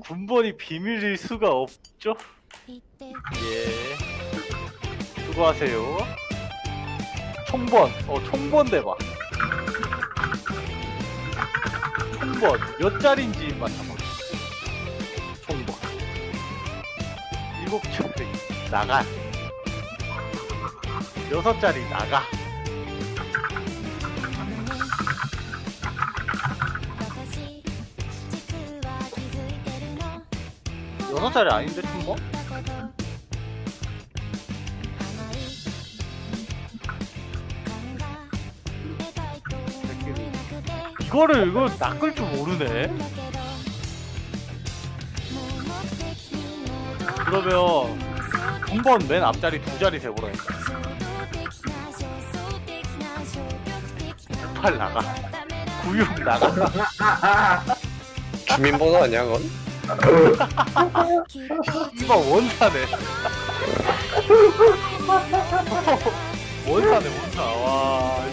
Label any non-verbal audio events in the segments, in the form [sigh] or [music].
군번이 비밀일 수가 없죠? 예. 수고하세요. 총번, 어, 총번 대봐. 총번, 몇 자리인지 맞춰봐. 총번. 일곱 자리, 나가. 여섯 자리, 나가. 여섯 살이 아닌데 춘거? 이거를 이거 낚을 줄 모르네 그러면 한번 맨 앞자리 두 자리 세보라니까 팔 나가 구육 나가 주민번호 아니야 그건? 이봐, 원사네. [laughs] 원사네 원사. 와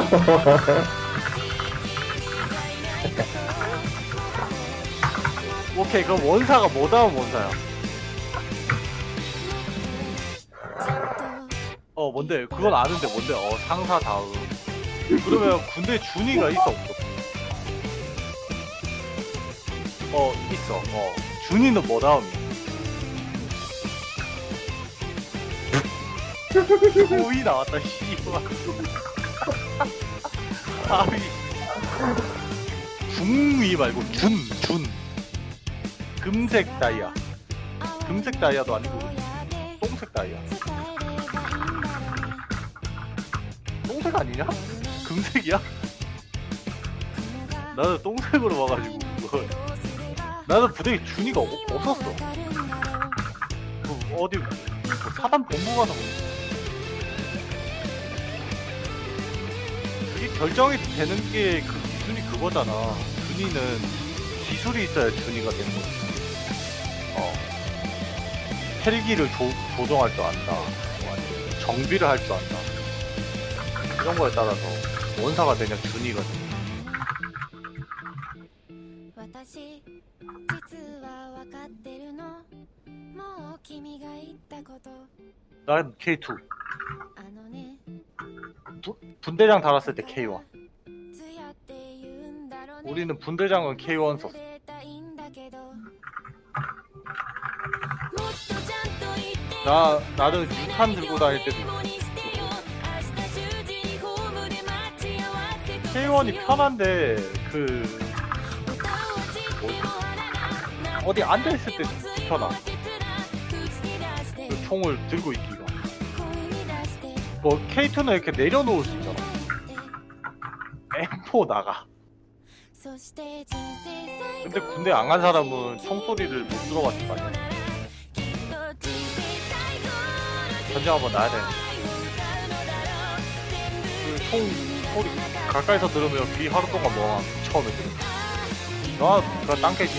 [laughs] 오케이 그럼 원사가 뭐 다음 원사야? 어 뭔데? 그건 아는데 뭔데? 어 상사 다음 그러면 군대 준이가 있어? 없어 어 있어. 어. 준이는 뭐 다음이야 오이 나왔다 씨발. [laughs] 아이 중위 말고 준 준. 금색 다이아. 금색 다이아도 아니고 똥색 다이아. 똥색 아니냐? 금색이야? 나는 똥색으로 봐가지고 그걸. 나는 부대에 준이가 없- 없었어. 그 어디 그 사단 본부 가서 뭐. 그게 결정이 되는 게 그 기준이 그거잖아. 준이는 기술이 있어야 준이가 되는 거지. 어. 헬기를 조, 조종할 줄 안다. 뭐 정비를 할 줄 안다. 이런 거에 따라서 원사가 되냐 준이가 되냐 난 K2 부, 분대장 달았을 때 K1 우리는 분대장은 K1 썼어 나, 나는 유탄 들고 다닐 때도 게임원이 편한데 그 어디 앉아 있을 때 귀찮아. 그 총을 들고 있기가. 뭐 K2는 이렇게 내려놓을 수 있잖아. M4 나가. 근데 군대 안 간 사람은 총소리를 못 들어봤을 거 아니야. 전쟁 한번 나야 돼. 그총 소리. 가까이서 들으면 귀 하루 동안 뭐 처음에 들으면. 나 그거 땅 깨지